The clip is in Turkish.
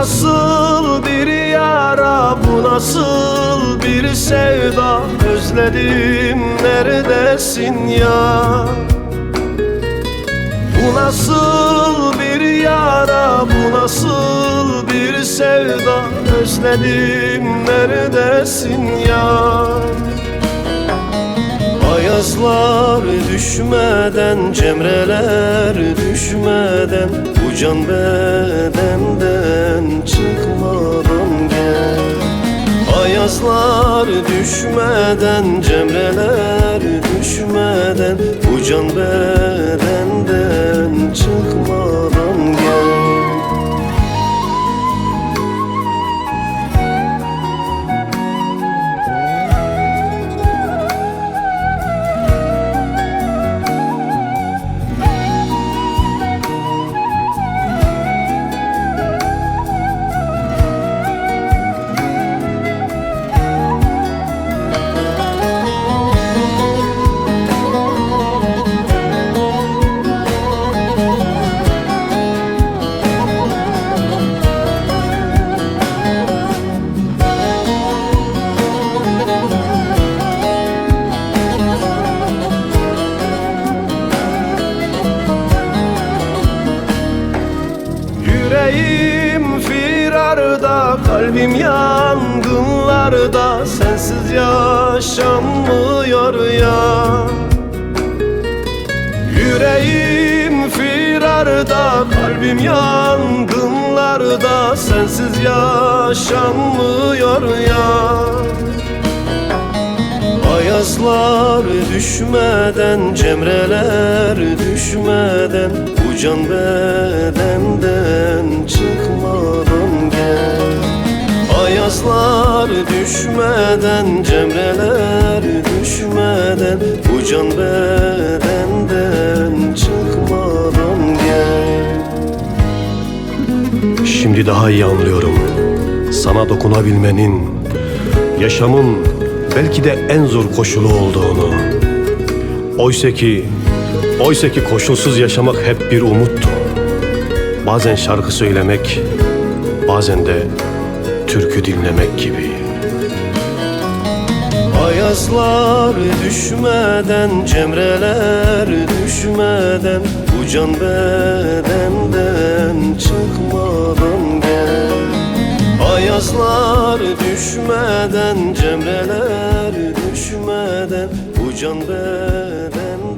Nasıl bir yara, bu nasıl bir sevda? Özledim neredesin ya? Bu nasıl bir yara, bu nasıl bir sevda? Özledim neredesin ya Ayazlar düşmeden, cemreler düşmeden Bu can bedenden çıkmadan gel. Ayazlar düşmeden, cemreler düşmeden Bu can bedenden Yüreğim firarda, kalbim yangınlarda. Sensiz yaşanmıyor ya. Yüreğim firarda, kalbim yangınlarda. Sensiz yaşanmıyor ya. Ayazlar düşmeden, cemreler düşmeden can bedenden çıkmadan gel. Ayazlar düşmeden, cemreler düşmeden Bu can bedenden çıkmadan gel. Şimdi daha iyi anlıyorum. Sana dokunabilmenin Yaşamın belki de en zor koşulu olduğunu. Oysa ki Oysa ki koşulsuz yaşamak hep bir umuttu Bazen şarkı söylemek Bazen de türkü dinlemek gibi. Ayazlar düşmeden, cemreler düşmeden Bu can bedenden çıkmadan gel. Ayazlar düşmeden, cemreler düşmeden Bu can bedenden